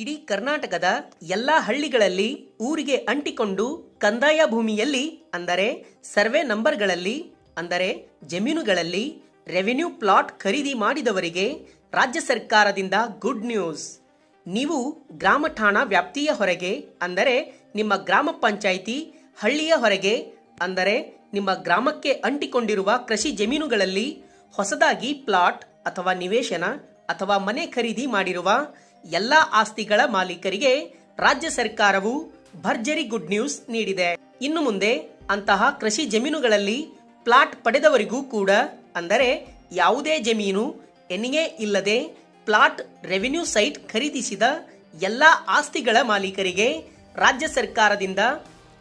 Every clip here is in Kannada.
ಇಡೀ ಕರ್ನಾಟಕದ ಎಲ್ಲ ಹಳ್ಳಿಗಳಲ್ಲಿ ಊರಿಗೆ ಅಂಟಿಕೊಂಡು ಕಂದಾಯ ಭೂಮಿಯಲ್ಲಿ, ಅಂದರೆ ಸರ್ವೆ ನಂಬರ್ಗಳಲ್ಲಿ, ಅಂದರೆ ಜಮೀನುಗಳಲ್ಲಿ ರೆವಿನ್ಯೂ ಪ್ಲಾಟ್ ಖರೀದಿ ಮಾಡಿದವರಿಗೆ ರಾಜ್ಯ ಸರ್ಕಾರದಿಂದ ಗುಡ್ ನ್ಯೂಸ್. ನೀವು ಗ್ರಾಮ ಠಾಣಾ ವ್ಯಾಪ್ತಿಯ ಹೊರಗೆ, ಅಂದರೆ ನಿಮ್ಮ ಗ್ರಾಮ ಪಂಚಾಯಿತಿ ಹಳ್ಳಿಯ ಹೊರಗೆ, ಅಂದರೆ ನಿಮ್ಮ ಗ್ರಾಮಕ್ಕೆ ಅಂಟಿಕೊಂಡಿರುವ ಕೃಷಿ ಜಮೀನುಗಳಲ್ಲಿ ಹೊಸದಾಗಿ ಪ್ಲಾಟ್ ಅಥವಾ ನಿವೇಶನ ಅಥವಾ ಮನೆ ಖರೀದಿ ಮಾಡಿರುವ ಎಲ್ಲ ಆಸ್ತಿಗಳ ಮಾಲೀಕರಿಗೆ ರಾಜ್ಯ ಸರ್ಕಾರವು ಭರ್ಜರಿ ಗುಡ್ ನ್ಯೂಸ್ ನೀಡಿದೆ. ಇನ್ನು ಮುಂದೆ ಅಂತಹ ಕೃಷಿ ಜಮೀನುಗಳಲ್ಲಿ ಪ್ಲಾಟ್ ಪಡೆದವರಿಗೂ ಕೂಡ ಅಂದರೆ ಯಾವುದೇ ಜಮೀನು ಎನ್ಎ ಇಲ್ಲದೆ ಪ್ಲಾಟ್ ರೆವಿನ್ಯೂ ಸೈಟ್ ಖರೀದಿಸಿದ ಎಲ್ಲ ಆಸ್ತಿಗಳ ಮಾಲೀಕರಿಗೆ ರಾಜ್ಯ ಸರ್ಕಾರದಿಂದ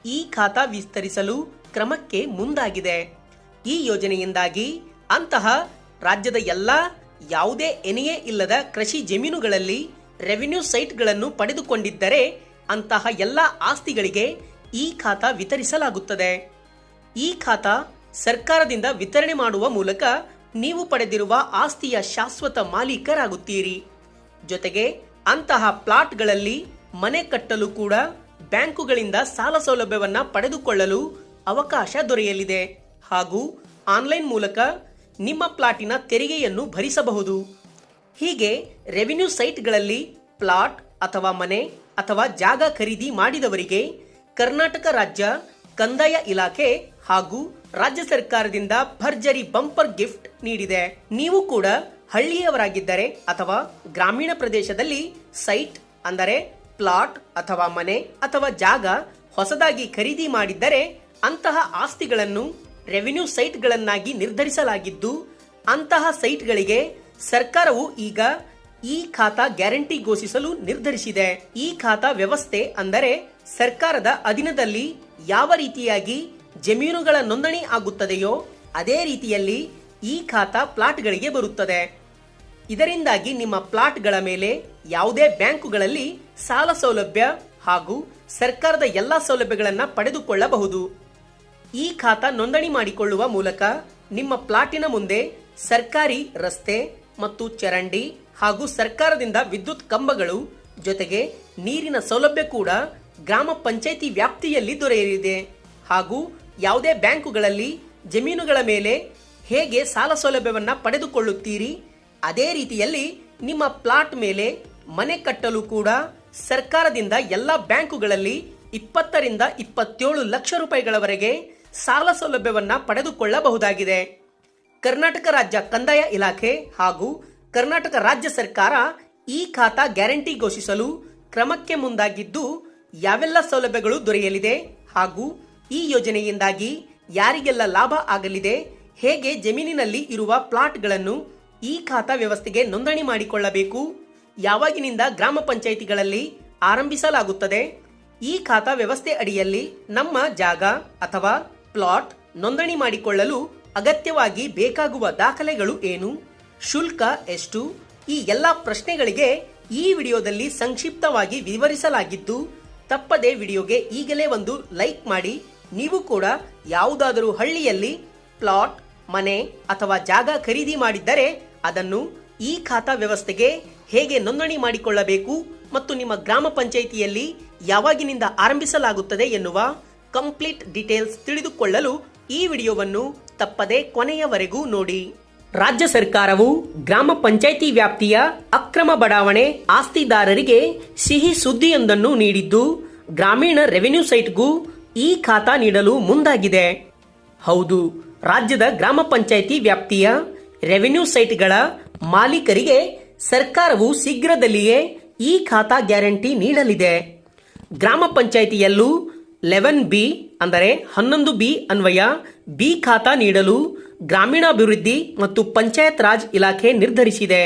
ಈ ಖಾತಾ ವಿಸ್ತರಿಸಲು ಕ್ರಮಕ್ಕೆ ಮುಂದಾಗಿದೆ. ಈ ಯೋಜನೆಯಿಂದಾಗಿ ಅಂತಹ ರಾಜ್ಯದ ಎಲ್ಲ ಯಾವುದೇ ಎನೆಯೇ ಇಲ್ಲದ ಕೃಷಿ ಜಮೀನುಗಳಲ್ಲಿ ರೆವಿನ್ಯೂ ಸೈಟ್ಗಳನ್ನು ಪಡೆದುಕೊಂಡಿದ್ದರೆ ಅಂತಹ ಎಲ್ಲ ಆಸ್ತಿಗಳಿಗೆ ಈ ಖಾತಾ ವಿತರಿಸಲಾಗುತ್ತದೆ. ಈ ಖಾತಾ ಸರ್ಕಾರದಿಂದ ವಿತರಣೆ ಮಾಡುವ ಮೂಲಕ ನೀವು ಪಡೆದಿರುವ ಆಸ್ತಿಯ ಶಾಶ್ವತ ಮಾಲೀಕರಾಗುತ್ತೀರಿ. ಜೊತೆಗೆ ಅಂತಹ ಪ್ಲಾಟ್ಗಳಲ್ಲಿ ಮನೆ ಕಟ್ಟಲು ಕೂಡ ಬ್ಯಾಂಕುಗಳಿಂದ ಸಾಲ ಸೌಲಭ್ಯವನ್ನು ಪಡೆದುಕೊಳ್ಳಲು ಅವಕಾಶ ದೊರೆಯಲಿದೆ. ಹಾಗೂ ಆನ್ಲೈನ್ ಮೂಲಕ ನಿಮ್ಮ ಪ್ಲಾಟಿನ ತೆರಿಗೆಯನ್ನು ಭರಿಸಬಹುದು. ಹೀಗೆ ರೆವಿನ್ಯೂ ಸೈಟ್ಗಳಲ್ಲಿ ಪ್ಲಾಟ್ ಅಥವಾ ಮನೆ ಅಥವಾ ಜಾಗ ಖರೀದಿ ಮಾಡಿದವರಿಗೆ ಕರ್ನಾಟಕ ರಾಜ್ಯ, ಕಂದಾಯ ಇಲಾಖೆ ಹಾಗೂ ರಾಜ್ಯ ಸರ್ಕಾರದಿಂದ ಭರ್ಜರಿ ಬಂಪರ್ ಗಿಫ್ಟ್ ನೀಡಿದೆ. ನೀವು ಕೂಡ ಹಳ್ಳಿಯವರಾಗಿದ್ದರೆ ಅಥವಾ ಗ್ರಾಮೀಣ ಪ್ರದೇಶದಲ್ಲಿ ಸೈಟ್ ಅಂದರೆ ಪ್ಲಾಟ್ ಅಥವಾ ಮನೆ ಅಥವಾ ಜಾಗ ಹೊಸದಾಗಿ ಖರೀದಿ ಮಾಡಿದ್ದರೆ ಅಂತಹ ಆಸ್ತಿಗಳನ್ನು ರೆವಿನ್ಯೂ ಸೈಟ್ಗಳನ್ನಾಗಿ ನಿರ್ಧರಿಸಲಾಗಿದ್ದು ಅಂತಹ ಸೈಟ್ಗಳಿಗೆ ಸರ್ಕಾರವು ಈಗ ಈ ಖಾತಾ ಗ್ಯಾರಂಟಿ ಘೋಷಿಸಲು ನಿರ್ಧರಿಸಿದೆ. ಈ ಖಾತಾ ವ್ಯವಸ್ಥೆ ಅಂದರೆ ಸರ್ಕಾರದ ಅಧೀನದಲ್ಲಿ ಯಾವ ರೀತಿಯಾಗಿ ಜಮೀನುಗಳ ನೋಂದಣಿ ಆಗುತ್ತದೆಯೋ ಅದೇ ರೀತಿಯಲ್ಲಿ ಈ ಖಾತಾ ಪ್ಲಾಟ್ಗಳಿಗೆ ಬರುತ್ತದೆ. ಇದರಿಂದಾಗಿ ನಿಮ್ಮ ಪ್ಲಾಟ್ಗಳ ಮೇಲೆ ಯಾವುದೇ ಬ್ಯಾಂಕುಗಳಲ್ಲಿ ಸಾಲ ಸೌಲಭ್ಯ ಹಾಗೂ ಸರ್ಕಾರದ ಎಲ್ಲ ಸೌಲಭ್ಯಗಳನ್ನು ಪಡೆದುಕೊಳ್ಳಬಹುದು. ಈ ಖಾತಾ ನೋಂದಣಿ ಮಾಡಿಕೊಳ್ಳುವ ಮೂಲಕ ನಿಮ್ಮ ಪ್ಲಾಟಿನ ಮುಂದೆ ಸರ್ಕಾರಿ ರಸ್ತೆ ಮತ್ತು ಚರಂಡಿ ಹಾಗೂ ಸರ್ಕಾರದಿಂದ ವಿದ್ಯುತ್ ಕಂಬಗಳು ಜೊತೆಗೆ ನೀರಿನ ಸೌಲಭ್ಯ ಕೂಡ ಗ್ರಾಮ ಪಂಚಾಯಿತಿ ವ್ಯಾಪ್ತಿಯಲ್ಲಿ ದೊರೆಯಲಿದೆ. ಹಾಗೂ ಯಾವುದೇ ಬ್ಯಾಂಕುಗಳಲ್ಲಿ ಜಮೀನುಗಳ ಮೇಲೆ ಹೇಗೆ ಸಾಲ ಸೌಲಭ್ಯವನ್ನು ಪಡೆದುಕೊಳ್ಳುತ್ತೀರಿ, ಅದೇ ರೀತಿಯಲ್ಲಿ ನಿಮ್ಮ ಪ್ಲಾಟ್ ಮೇಲೆ ಮನೆ ಕಟ್ಟಲು ಕೂಡ ಸರ್ಕಾರದಿಂದ ಎಲ್ಲ ಬ್ಯಾಂಕುಗಳಲ್ಲಿ ಇಪ್ಪತ್ತರಿಂದ ಇಪ್ಪತ್ತೇಳು ಲಕ್ಷ ರೂಪಾಯಿಗಳವರೆಗೆ ಸಾಲ ಸೌಲಭ್ಯವನ್ನು ಪಡೆದುಕೊಳ್ಳಬಹುದಾಗಿದೆ. ಕರ್ನಾಟಕ ರಾಜ್ಯ ಕಂದಾಯ ಇಲಾಖೆ ಹಾಗೂ ಕರ್ನಾಟಕ ರಾಜ್ಯ ಸರ್ಕಾರ ಈ ಖಾತಾ ಗ್ಯಾರಂಟಿ ಘೋಷಿಸಲು ಕ್ರಮಕ್ಕೆ ಮುಂದಾಗಿದ್ದು, ಯಾವೆಲ್ಲ ಸೌಲಭ್ಯಗಳು ದೊರೆಯಲಿದೆ ಹಾಗೂ ಈ ಯೋಜನೆಯಿಂದಾಗಿ ಯಾರಿಗೆಲ್ಲ ಲಾಭ ಆಗಲಿದೆ, ಹೇಗೆ ಜಮೀನಿನಲ್ಲಿ ಇರುವ ಪ್ಲಾಟ್ಗಳನ್ನು ಈ ಖಾತಾ ವ್ಯವಸ್ಥೆಗೆ ನೋಂದಣಿ ಮಾಡಿಕೊಳ್ಳಬೇಕು, ಯಾವಾಗಿನಿಂದ ಗ್ರಾಮ ಪಂಚಾಯಿತಿಗಳಲ್ಲಿ ಆರಂಭಿಸಲಾಗುತ್ತದೆ, ಈ ಖಾತಾ ವ್ಯವಸ್ಥೆ ಅಡಿಯಲ್ಲಿ ನಮ್ಮ ಜಾಗ ಅಥವಾ ಪ್ಲಾಟ್ ನೋಂದಣಿ ಮಾಡಿಕೊಳ್ಳಲು ಅಗತ್ಯವಾಗಿ ಬೇಕಾಗುವ ದಾಖಲೆಗಳು ಏನು? ಶುಲ್ಕ ಎಷ್ಟು? ಈ ಎಲ್ಲ ಪ್ರಶ್ನೆಗಳಿಗೆ ಈ ವಿಡಿಯೋದಲ್ಲಿ ಸಂಕ್ಷಿಪ್ತವಾಗಿ ವಿವರಿಸಲಾಗಿದ್ದು, ತಪ್ಪದೆ ವಿಡಿಯೋಗೆ ಈಗಲೇ ಒಂದು ಲೈಕ್ ಮಾಡಿ. ನೀವು ಕೂಡ ಯಾವುದಾದರೂ ಹಳ್ಳಿಯಲ್ಲಿ ಪ್ಲಾಟ್, ಮನೆ ಅಥವಾ ಜಾಗ ಖರೀದಿ ಮಾಡಿದ್ದರೆ ಅದನ್ನು ಈ ಖಾತಾ ವ್ಯವಸ್ಥೆಗೆ ಹೇಗೆ ನೋಂದಣಿ ಮಾಡಿಕೊಳ್ಳಬೇಕು ಮತ್ತು ನಿಮ್ಮ ಗ್ರಾಮ ಪಂಚಾಯಿತಿಯಲ್ಲಿ ಯಾವಾಗಿನಿಂದ ಆರಂಭಿಸಲಾಗುತ್ತದೆ ಎನ್ನುವ ಕಂಪ್ಲೀಟ್ ಡೀಟೇಲ್ಸ್ ತಿಳಿದುಕೊಳ್ಳಲು ಈ ವಿಡಿಯೋವನ್ನು ತಪ್ಪದೆ ಕೊನೆಯವರೆಗೂ ನೋಡಿ. ರಾಜ್ಯ ಸರ್ಕಾರವು ಗ್ರಾಮ ಪಂಚಾಯಿತಿ ವ್ಯಾಪ್ತಿಯ ಅಕ್ರಮ ಬಡಾವಣೆ ಆಸ್ತಿದಾರರಿಗೆ ಸಿಹಿ ಸುದ್ದಿಯೊಂದನ್ನು ನೀಡಿದ್ದು, ಗ್ರಾಮೀಣ ರೆವಿನ್ಯೂ ಸೈಟ್ಗೂ ಈ ಖಾತಾ ನೀಡಲು ಮುಂದಾಗಿದೆ. ಹೌದು, ರಾಜ್ಯದ ಗ್ರಾಮ ಪಂಚಾಯಿತಿ ವ್ಯಾಪ್ತಿಯ ರೆವಿನ್ಯೂ ಸೈಟ್ಗಳ ಮಾಲೀಕರಿಗೆ ಸರ್ಕಾರವು ಶೀಘ್ರದಲ್ಲಿಯೇ ಈ ಖಾತಾ ಗ್ಯಾರಂಟಿ ನೀಡಲಿದೆ. ಗ್ರಾಮ ಪಂಚಾಯಿತಿಯಲ್ಲೂ ಲೆವೆನ್ ಬಿ ಅಂದರೆ ಹನ್ನೊಂದು ಬಿ ಅನ್ವಯ, ಬಿ ಖಾತಾ ನೀಡಲು ಗ್ರಾಮೀಣಾಭಿವೃದ್ಧಿ ಮತ್ತು ಪಂಚಾಯತ್ ರಾಜ್ ಇಲಾಖೆ ನಿರ್ಧರಿಸಿದೆ.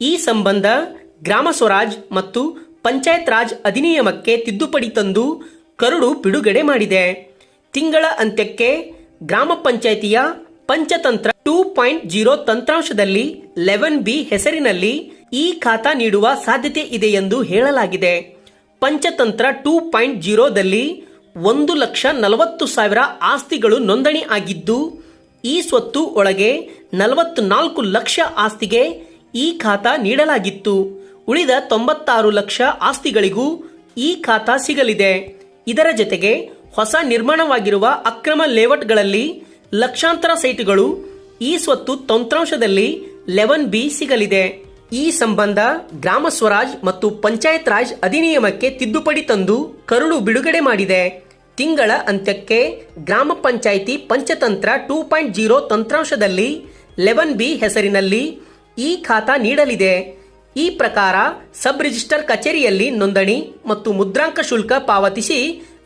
ಈ ಸಂಬಂಧ ಗ್ರಾಮ ಸ್ವರಾಜ್ ಮತ್ತು ಪಂಚಾಯತ್ ರಾಜ್ ಅಧಿನಿಯಮಕ್ಕೆ ತಿದ್ದುಪಡಿ ತಂದು ಕರಡು ಬಿಡುಗಡೆ ಮಾಡಿದೆ. ತಿಂಗಳ ಅಂತ್ಯಕ್ಕೆ ಗ್ರಾಮ ಪಂಚಾಯಿತಿಯ ಪಂಚತಂತ್ರ ಟೂ ಪಾಯಿಂಟ್ ಜೀರೋ ತಂತ್ರಾಂಶದಲ್ಲಿ ಲೆವೆನ್ ಬಿ ಹೆಸರಿನಲ್ಲಿ ಈ ಖಾತಾ ನೀಡುವ ಸಾಧ್ಯತೆ ಇದೆ ಎಂದು ಹೇಳಲಾಗಿದೆ. ಪಂಚತಂತ್ರ ಟೂ ಪಾಯಿಂಟ್ ಜೀರೋದಲ್ಲಿ ಒಂದು ಲಕ್ಷ ನಲವತ್ತು ಸಾವಿರ ಆಸ್ತಿಗಳು ನೋಂದಣಿ ಆಗಿದ್ದು, ಈ ಸ್ವತ್ತು ಒಳಗೆ ನಲವತ್ನಾಲ್ಕು ಲಕ್ಷ ಆಸ್ತಿಗೆ ಈ ಖಾತಾ ನೀಡಲಾಗಿತ್ತು. ಉಳಿದ ತೊಂಬತ್ತಾರು ಲಕ್ಷ ಆಸ್ತಿಗಳಿಗೂ ಈ ಖಾತಾ ಸಿಗಲಿದೆ. ಇದರ ಜೊತೆಗೆ ಹೊಸ ನಿರ್ಮಾಣವಾಗಿರುವ ಅಕ್ರಮ ಲೇಔಟ್ಗಳಲ್ಲಿ ಲಕ್ಷಾಂತರ ಸೈಟ್ಗಳು, ಈ ಸ್ವತ್ತು ತಂತ್ರಾಂಶದಲ್ಲಿ ಲೆವೆನ್ ಬಿ ಸಿಗಲಿದೆ. ಈ ಸಂಬಂಧ ಗ್ರಾಮ ಸ್ವರಾಜ್ ಮತ್ತು ಪಂಚಾಯತ್ ರಾಜ್ ಅಧಿನಿಯಮಕ್ಕೆ ತಿದ್ದುಪಡಿ ತಂದು ಕರುಳು ಬಿಡುಗಡೆ ಮಾಡಿದೆ. ತಿಂಗಳ ಅಂತ್ಯಕ್ಕೆ ಗ್ರಾಮ panchayat Panchatantra two point zero ತಂತ್ರಾಂಶದಲ್ಲಿ eleven B ಹೆಸರಿನಲ್ಲಿ ಈ ಖಾತಾ ನೀಡಲಿದೆ. ಈ ಪ್ರಕಾರ ಸಬ್ ರಿಜಿಸ್ಟರ್ ಕಚೇರಿಯಲ್ಲಿ ನೋಂದಣಿ ಮತ್ತು ಮುದ್ರಾಂಕ ಶುಲ್ಕ ಪಾವತಿಸಿ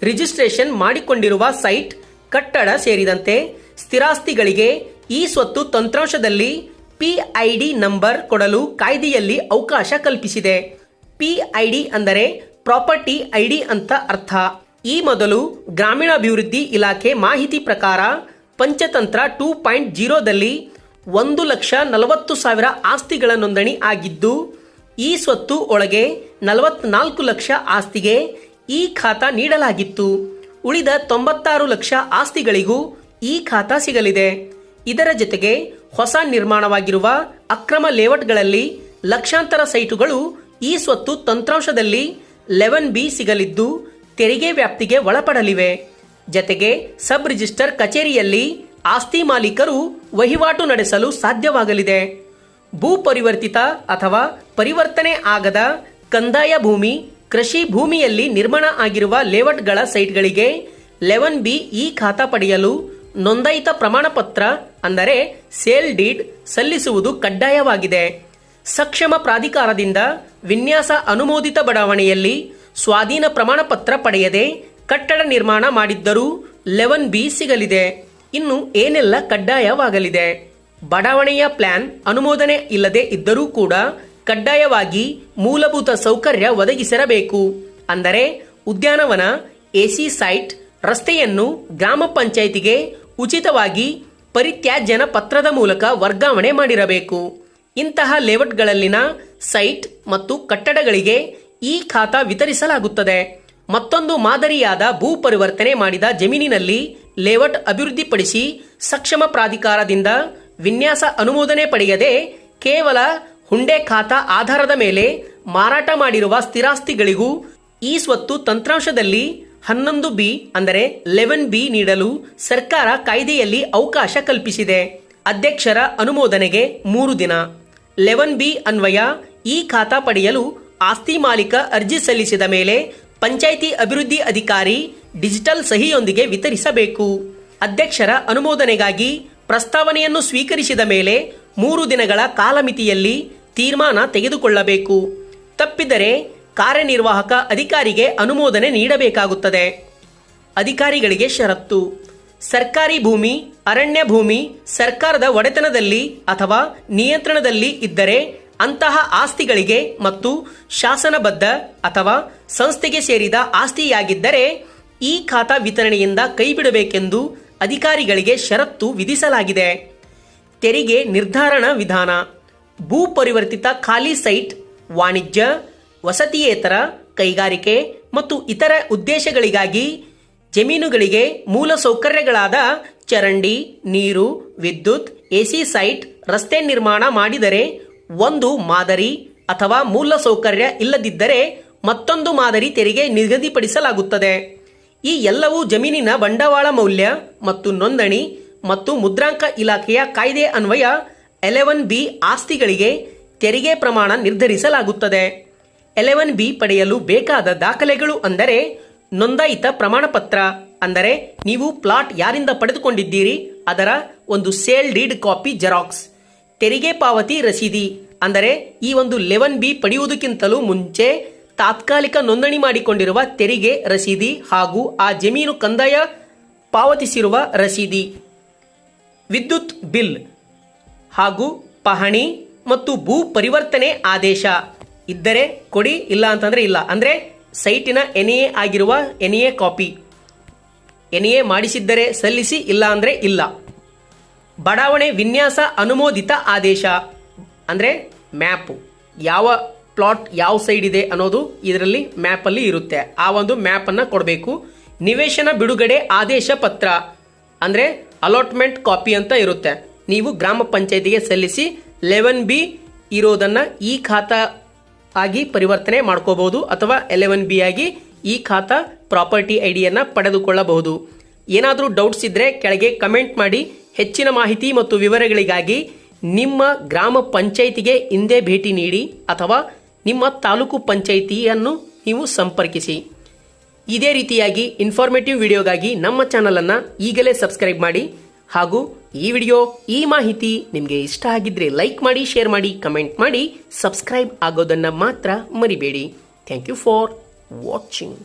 ರಿಜಿಸ್ಟ್ರೇಷನ್ ಮಾಡಿಕೊಂಡಿರುವ ಸೈಟ್ ಕಟ್ಟಡ ಸೇರಿದಂತೆ ಸ್ಥಿರಾಸ್ತಿಗಳಿಗೆ ಈ ಸ್ವತ್ತು ತಂತ್ರಾಂಶದಲ್ಲಿ ಪಿಐಡಿ ನಂಬರ್ ಕೊಡಲು ಕಾಯ್ದೆಯಲ್ಲಿ ಅವಕಾಶ ಕಲ್ಪಿಸಿದೆ. ಪಿಐಡಿ ಅಂದರೆ ಪ್ರಾಪರ್ಟಿ ಐಡಿ ಅಂತ ಅರ್ಥ. ಈ ಮೊದಲು ಗ್ರಾಮೀಣಾಭಿವೃದ್ಧಿ ಇಲಾಖೆ ಮಾಹಿತಿ ಪ್ರಕಾರ ಪಂಚತಂತ್ರ ಟೂ ಪಾಯಿಂಟ್ ಜೀರೋದಲ್ಲಿ ಒಂದು ಲಕ್ಷ ನಲವತ್ತು ಸಾವಿರ ಆಸ್ತಿಗಳ ನೋಂದಣಿ ಆಗಿದ್ದು, ಈ ಸ್ವತ್ತು ಒಳಗೆ ನಲವತ್ನಾಲ್ಕು ಲಕ್ಷ ಆಸ್ತಿಗೆ ಈ ಖಾತಾ ನೀಡಲಾಗಿತ್ತು. ಉಳಿದ ತೊಂಬತ್ತಾರು ಲಕ್ಷ ಆಸ್ತಿಗಳಿಗೂ ಈ ಖಾತಾ ಸಿಗಲಿದೆ. ಇದರ ಜೊತೆಗೆ ಹೊಸ ನಿರ್ಮಾಣವಾಗಿರುವ ಅಕ್ರಮ ಲೇಔಟ್ಗಳಲ್ಲಿ ಲಕ್ಷಾಂತರ ಸೈಟುಗಳು ಈ ಸ್ವತ್ತು ತಂತ್ರಾಂಶದಲ್ಲಿ ಲೆವೆನ್ ಬಿ ಸಿಗಲಿದ್ದು ತೆರಿಗೆ ವ್ಯಾಪ್ತಿಗೆ ಒಳಪಡಲಿವೆ. ಜತೆಗೆ ಸಬ್ ರಿಜಿಸ್ಟರ್ ಕಚೇರಿಯಲ್ಲಿ ಆಸ್ತಿ ಮಾಲೀಕರು ವಹಿವಾಟು ನಡೆಸಲು ಸಾಧ್ಯವಾಗಲಿದೆ. ಭೂ ಪರಿವರ್ತಿತ ಅಥವಾ ಪರಿವರ್ತನೆ ಆಗದ ಕಂದಾಯ ಭೂಮಿ, ಕೃಷಿ ಭೂಮಿಯಲ್ಲಿ ನಿರ್ಮಾಣ ಆಗಿರುವ ಲೇಔಟ್ಗಳ ಸೈಟ್ಗಳಿಗೆ ಲೆವೆನ್ ಬಿ ಇ ಖಾತಾ ಪಡೆಯಲು ನೋಂದಾಯಿತ ಪ್ರಮಾಣ ಪತ್ರ ಅಂದರೆ ಸೇಲ್ ಡೀಡ್, ಸಲ್ಲಿಸುವುದು ಕಡ್ಡಾಯವಾಗಿದೆ. ಸಕ್ಷಮ ಪ್ರಾಧಿಕಾರದಿಂದ ವಿನ್ಯಾಸ ಅನುಮೋದಿತ ಬಡಾವಣೆಯಲ್ಲಿ ಸ್ವಾಧೀನ ಪ್ರಮಾಣ ಪತ್ರ ಪಡೆಯದೆ ಕಟ್ಟಡ ನಿರ್ಮಾಣ ಮಾಡಿದ್ದರೂ ಲೆವೆನ್ ಬಿ ಸಿಗಲಿದೆ. ಇನ್ನು ಏನೆಲ್ಲ ಕಡ್ಡಾಯವಾಗಲಿದೆ? ಬಡಾವಣೆಯ ಪ್ಲಾನ್ ಅನುಮೋದನೆ ಇಲ್ಲದೆ ಇದ್ದರೂ ಕೂಡ ಕಡ್ಡಾಯವಾಗಿ ಮೂಲಭೂತ ಸೌಕರ್ಯ ಒದಗಿಸಿರಬೇಕು. ಅಂದರೆ ಉದ್ಯಾನವನ ಎಸಿ ಸೈಟ್, ರಸ್ತೆಯನ್ನು ಗ್ರಾಮ ಪಂಚಾಯಿತಿಗೆ ಉಚಿತವಾಗಿ ಪರಿತ್ಯಾಜ್ಯನ ಪತ್ರದ ಮೂಲಕ ವರ್ಗಾವಣೆ ಮಾಡಿರಬೇಕು. ಇಂತಹ ಲೇಔಟ್ಗಳಲ್ಲಿನ ಸೈಟ್ ಮತ್ತು ಕಟ್ಟಡಗಳಿಗೆ ಈ ಖಾತಾ ವಿತರಿಸಲಾಗುತ್ತದೆ. ಮತ್ತೊಂದು ಮಾದರಿಯಾದ ಭೂ ಪರಿವರ್ತನೆ ಮಾಡಿದ ಜಮೀನಿನಲ್ಲಿ ಲೇಔಟ್ ಅಭಿವೃದ್ಧಿಪಡಿಸಿ ಸಕ್ಷಮ ಪ್ರಾಧಿಕಾರದಿಂದ ವಿನ್ಯಾಸ ಅನುಮೋದನೆ ಪಡೆಯದೆ ಕೇವಲ ಹುಂಡೆ ಖಾತಾ ಆಧಾರದ ಮೇಲೆ ಮಾರಾಟ ಮಾಡಿರುವ ಸ್ಥಿರಾಸ್ತಿಗಳಿಗೂ ಈ ಸ್ವತ್ತು ತಂತ್ರಾಂಶದಲ್ಲಿ ಹನ್ನೊಂದು ಬಿ ಅಂದರೆ ಲೆವೆನ್ ಬಿ ನೀಡಲು ಸರ್ಕಾರ ಕಾಯ್ದೆಯಲ್ಲಿ ಅವಕಾಶ ಕಲ್ಪಿಸಿದೆ. ಅಧ್ಯಕ್ಷರ ಅನುಮೋದನೆಗೆ ಮೂರು ದಿನ. ಲೆವೆನ್ ಬಿ ಅನ್ವಯ ಈ ಖಾತಾ ಪಡೆಯಲು ಆಸ್ತಿ ಮಾಲೀಕ ಅರ್ಜಿ ಸಲ್ಲಿಸಿದ ಮೇಲೆ ಪಂಚಾಯಿತಿ ಅಭಿವೃದ್ಧಿ ಅಧಿಕಾರಿ ಡಿಜಿಟಲ್ ಸಹಿಯೊಂದಿಗೆ ವಿತರಿಸಬೇಕು. ಅಧ್ಯಕ್ಷರ ಅನುಮೋದನೆಗಾಗಿ ಪ್ರಸ್ತಾವನೆಯನ್ನು ಸ್ವೀಕರಿಸಿದ ಮೇಲೆ ಮೂರು ದಿನಗಳ ಕಾಲಮಿತಿಯಲ್ಲಿ ತೀರ್ಮಾನ ತೆಗೆದುಕೊಳ್ಳಬೇಕು. ತಪ್ಪಿದರೆ ಕಾರ್ಯನಿರ್ವಾಹಕ ಅಧಿಕಾರಿಗೆ ಅನುಮೋದನೆ ನೀಡಬೇಕಾಗುತ್ತದೆ. ಅಧಿಕಾರಿಗಳಿಗೆ ಷರತ್ತು. ಸರ್ಕಾರಿ ಭೂಮಿ, ಅರಣ್ಯ ಭೂಮಿ, ಸರ್ಕಾರದ ಒಡೆತನದಲ್ಲಿ ಅಥವಾ ನಿಯಂತ್ರಣದಲ್ಲಿ ಇದ್ದರೆ ಅಂತಹ ಆಸ್ತಿಗಳಿಗೆ ಮತ್ತು ಶಾಸನಬದ್ಧ ಅಥವಾ ಸಂಸ್ಥೆಗೆ ಸೇರಿದ ಆಸ್ತಿಯಾಗಿದ್ದರೆ ಈ ಖಾತಾ ವಿತರಣೆಯಿಂದ ಕೈಬಿಡಬೇಕೆಂದು ಅಧಿಕಾರಿಗಳಿಗೆ ಷರತ್ತು ವಿಧಿಸಲಾಗಿದೆ. ತೆರಿಗೆ ನಿರ್ಧಾರಣಾ ವಿಧಾನ, ಭೂ ಪರಿವರ್ತಿತ ಖಾಲಿ ಸೈಟ್, ವಾಣಿಜ್ಯ, ವಸತಿಯೇತರ ಕೈಗಾರಿಕೆ ಮತ್ತು ಇತರ ಉದ್ದೇಶಗಳಿಗಾಗಿ ಜಮೀನುಗಳಿಗೆ ಮೂಲ ಸೌಕರ್ಯಗಳಾದ ಚರಂಡಿ, ನೀರು, ವಿದ್ಯುತ್, ಎಸಿ ಸೈಟ್ ರಸ್ತೆ ನಿರ್ಮಾಣ ಮಾಡಿದರೆ ಒಂದು ಮಾದರಿ ಅಥವಾ ಮೂಲ ಸೌಕರ್ಯ ಇಲ್ಲದಿದ್ದರೆ ಮತ್ತೊಂದು ಮಾದರಿ ತೆರಿಗೆ ನಿಗದಿಪಡಿಸಲಾಗುತ್ತದೆ. ಈ ಎಲ್ಲವೂ ಜಮೀನಿನ ಬಂಡವಾಳ ಮೌಲ್ಯ ಮತ್ತು ನೋಂದಣಿ ಮತ್ತು ಮುದ್ರಾಂಕ ಇಲಾಖೆಯ ಕಾಯ್ದೆ ಅನ್ವಯ ಎಲೆವನ್ ಬಿ ಆಸ್ತಿಗಳಿಗೆ ತೆರಿಗೆ ಪ್ರಮಾಣ ನಿರ್ಧರಿಸಲಾಗುತ್ತದೆ. ಎಲೆವನ್ ಬಿ ಪಡೆಯಲು ಬೇಕಾದ ದಾಖಲೆಗಳು ಅಂದರೆ ನೋಂದಾಯಿತ ಪ್ರಮಾಣ ಪತ್ರ ಅಂದರೆ ನೀವು ಪ್ಲಾಟ್ ಯಾರಿಂದ ಪಡೆದುಕೊಂಡಿದ್ದೀರಿ, ಅದರ ಒಂದು ಸೇಲ್ ಡೀಡ್ ಕಾಪಿ ಜೆರಾಕ್ಸ್. ತೆರಿಗೆ ಪಾವತಿ ರಸೀದಿ. ಅಂದರೆ ಈ ಒಂದು ಲೆವೆನ್ ಬಿ ಪಡೆಯುವುದಕ್ಕಿಂತಲೂ ಮುಂಚೆ ತಾತ್ಕಾಲಿಕ ನೋಂದಣಿ ಮಾಡಿಕೊಂಡಿರುವ ತೆರಿಗೆ ರಸೀದಿ ಹಾಗೂ ಆ ಜಮೀನು ಕಂದಾಯ ಪಾವತಿಸಿರುವ ರಸೀದಿ. ವಿದ್ಯುತ್ ಬಿಲ್ ಹಾಗೂ ಪಹಣಿ ಮತ್ತು ಭೂ ಪರಿವರ್ತನೆ ಆದೇಶ. ಇದ್ದರೆ ಕೊಡಿ, ಇಲ್ಲ ಅಂತಂದ್ರೆ ಇಲ್ಲ. ಅಂದ್ರೆ ಸೈಟಿನ ಎನ್ ಎ ಆಗಿರುವ N A copy. N A ಮಾಡಿಸಿದ್ದರೆ ಸಲ್ಲಿಸಿ, ಇಲ್ಲ ಅಂದ್ರೆ ಇಲ್ಲ. ಬಡಾವಣೆ ವಿನ್ಯಾಸ ಅನುಮೋದಿತ ಆದೇಶ. ಅಂದರೆ ಮ್ಯಾಪ್. ಯಾವ ಪ್ಲಾಟ್ ಯಾವ ಸೈಡ್ ಇದೆ ಅನ್ನೋದು ಇದರಲ್ಲಿ ಮ್ಯಾಪಲ್ಲಿ ಇರುತ್ತೆ. ಆ ಒಂದು ಮ್ಯಾಪನ್ನು ಕೊಡಬೇಕು. ನಿವೇಶನ ಬಿಡುಗಡೆ ಆದೇಶ ಪತ್ರ. ಅಂದರೆ ಅಲಾಟ್ಮೆಂಟ್ ಕಾಪಿ ಅಂತ ಇರುತ್ತೆ. ನೀವು ಗ್ರಾಮ ಪಂಚಾಯತಿಗೆ ಸಲ್ಲಿಸಿ ಲೆವೆನ್ ಬಿ ಇರೋದನ್ನು ಈ ಖಾತಾ ಆಗಿ ಪರಿವರ್ತನೆ ಮಾಡ್ಕೋಬಹುದು ಅಥವಾ ಎಲೆವೆನ್ ಬಿ ಆಗಿ ಈ ಖಾತಾ ಪ್ರಾಪರ್ಟಿ ಐಡಿಯನ್ನು ಪಡೆದುಕೊಳ್ಳಬಹುದು. ಏನಾದರೂ ಡೌಟ್ಸ್ ಇದ್ದರೆ ಕೆಳಗೆ ಕಮೆಂಟ್ ಮಾಡಿ. ಹೆಚ್ಚಿನ ಮಾಹಿತಿ ಮತ್ತು ವಿವರಗಳಿಗಾಗಿ ನಿಮ್ಮ ಗ್ರಾಮ ಪಂಚಾಯಿತಿಗೆ ಹಿಂದೆ ಭೇಟಿ ನೀಡಿ ಅಥವಾ ನಿಮ್ಮ ತಾಲೂಕು ಪಂಚಾಯಿತಿಯನ್ನು ನೀವು ಸಂಪರ್ಕಿಸಿ. ಇದೇ ರೀತಿಯಾಗಿ ಇನ್ಫಾರ್ಮೇಟಿವ್ ವಿಡಿಯೋಗಾಗಿ ನಮ್ಮ ಚಾನಲನ್ನು ಈಗಲೇ ಸಬ್ಸ್ಕ್ರೈಬ್ ಮಾಡಿ ಹಾಗೂ ಈ ವಿಡಿಯೋ, ಈ ಮಾಹಿತಿ ನಿಮಗೆ ಇಷ್ಟ ಆಗಿದ್ರೆ ಲೈಕ್ ಮಾಡಿ ಶೇರ್ ಮಾಡಿ ಕಮೆಂಟ್ ಮಾಡಿ ಸಬ್ಸ್ಕ್ರೈಬ್ ಆಗೋದನ್ನು ಮಾತ್ರ ಮರಿಬೇಡಿ. Thank you for watching